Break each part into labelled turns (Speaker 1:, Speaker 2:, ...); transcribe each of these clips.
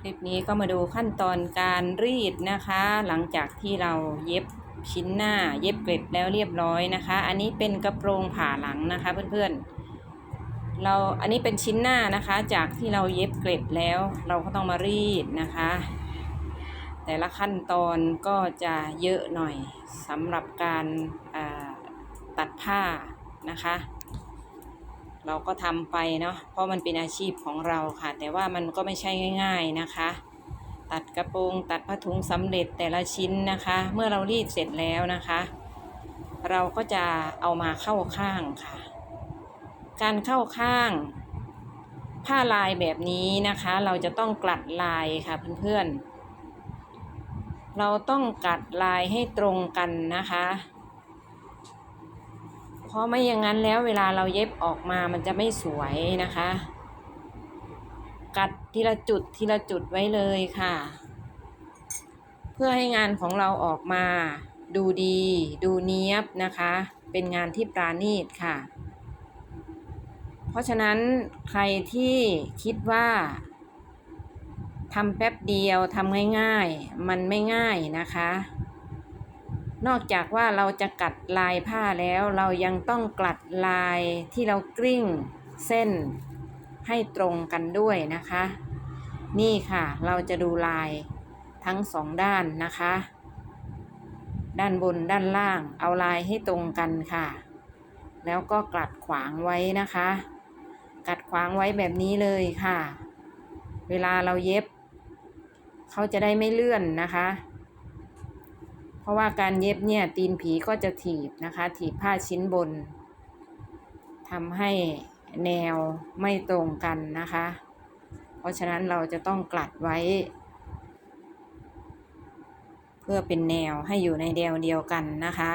Speaker 1: คลิปนี้ก็มาดูขั้นตอนการรีดนะคะ หลังจากที่เราเย็บชิ้นหน้า เย็บเกล็ดแล้วเรียบร้อยนะคะ อันนี้เป็นกระโปรงผ่าหลังนะคะเพื่อนๆ เราอันนี้เป็นชิ้นหน้านะคะ จากที่เราเย็บเกล็ดแล้วเราก็ต้องมารีดนะคะ แต่ละขั้นตอนก็จะเยอะหน่อยสำหรับการตัดผ้านะคะ เราก็ทำไปเนาะเพราะมันเป็นอาชีพของเราค่ะ แต่ว่ามันก็ไม่ใช่ง่าย ๆนะคะ ตัดกระโปรงตัดผ้าถุงสำเร็จแต่ละชิ้นนะคะ เมื่อเรารีดเสร็จแล้วนะคะ เราก็จะเอามาเข้าข้างค่ะ การเข้าข้าง ผ้าลายแบบนี้นะคะ เราจะต้องกลัดลายค่ะเพื่อนๆเราต้องกัดลายให้ตรงกันนะคะ ราะไม่อย่างนั้นแล้วเวลาเราเย็บออกมามันจะไม่สวยนะคะ กัดทีละจุดทีละจุดไว้เลยค่ะ เพื่อให้งานของเราออกมา ดูดี ดูเนี้ยบนะคะ เป็นงานที่ปราณีตค่ะ เพราะฉะนั้นใครที่คิดว่าทำแป๊บเดียวทำง่ายๆ มันไม่ง่ายนะคะ นอกจากว่าเราจะกัดลายผ้าแล้วเรายังต้องกลัดลายที่เรากลิ้งเส้นให้ตรงกันด้วยนะคะ นี่ค่ะเราจะดูลายทั้งสองด้านนะคะ ด้านบนด้านล่างเอาลายให้ตรงกันค่ะ แล้วก็กลัดขวางไว้นะคะ กัดขวางไว้แบบนี้เลยค่ะ เวลาเราเย็บ เขาจะได้ไม่เลื่อนนะคะ ราะว่าการเย็บเนี่ยตีนผีก็จะถีบนะคะ ถีบผ้าชิ้นบนทำให้แนวไม่ตรงกันนะคะ เพราะฉะนั้นเราจะต้องกลัดไว้ เพื่อเป็นแนวให้อยู่ในแนวเดียวกันนะคะ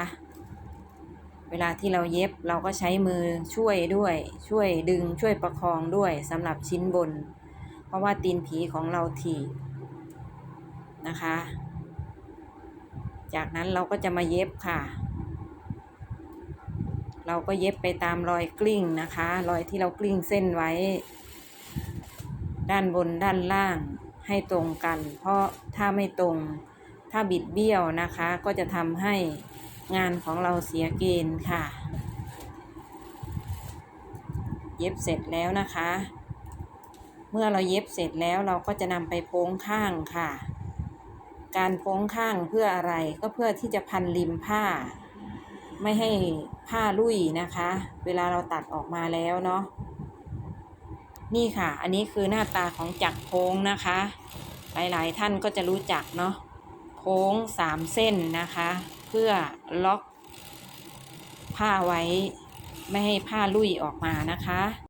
Speaker 1: เวลาที่เราเย็บเราก็ใช้มือช่วยด้วย ช่วยดึงช่วยประคองด้วยสำหรับชิ้นบน เพราะว่าตีนผีของเราถีบนะคะ จากนั้นเราก็จะมาเย็บค่ะ เราก็เย็บไปตามรอยกลิ้งนะคะ รอยที่เรากลิ้งเส้นไว้ ด้านบนด้านล่างให้ตรงกัน เพราะถ้าไม่ตรงถ้าบิดเบี้ยวนะคะ ก็จะทำให้งานของเราเสียเกณฑ์ค่ะ เย็บเสร็จแล้วนะคะ เมื่อเราเย็บเสร็จแล้วเราก็จะนำไปโพ้งข้างค่ะ การโพ้งข้างเพื่ออะไรก็เพื่อที่จะพันริมผ้า ไม่ให้ผ้าลุ่ยนะคะ เวลาเราตัดออกมาแล้วเนาะนี่ค่ะ อันนี้คือหน้าตาของจักรโพ้งนะคะ หลายๆท่านก็จะรู้จักเนาะโพ้งสามเส้นนะคะ เพื่อล็อกผ้าไว้ไม่ให้ผ้าลุ่ยออกมานะคะ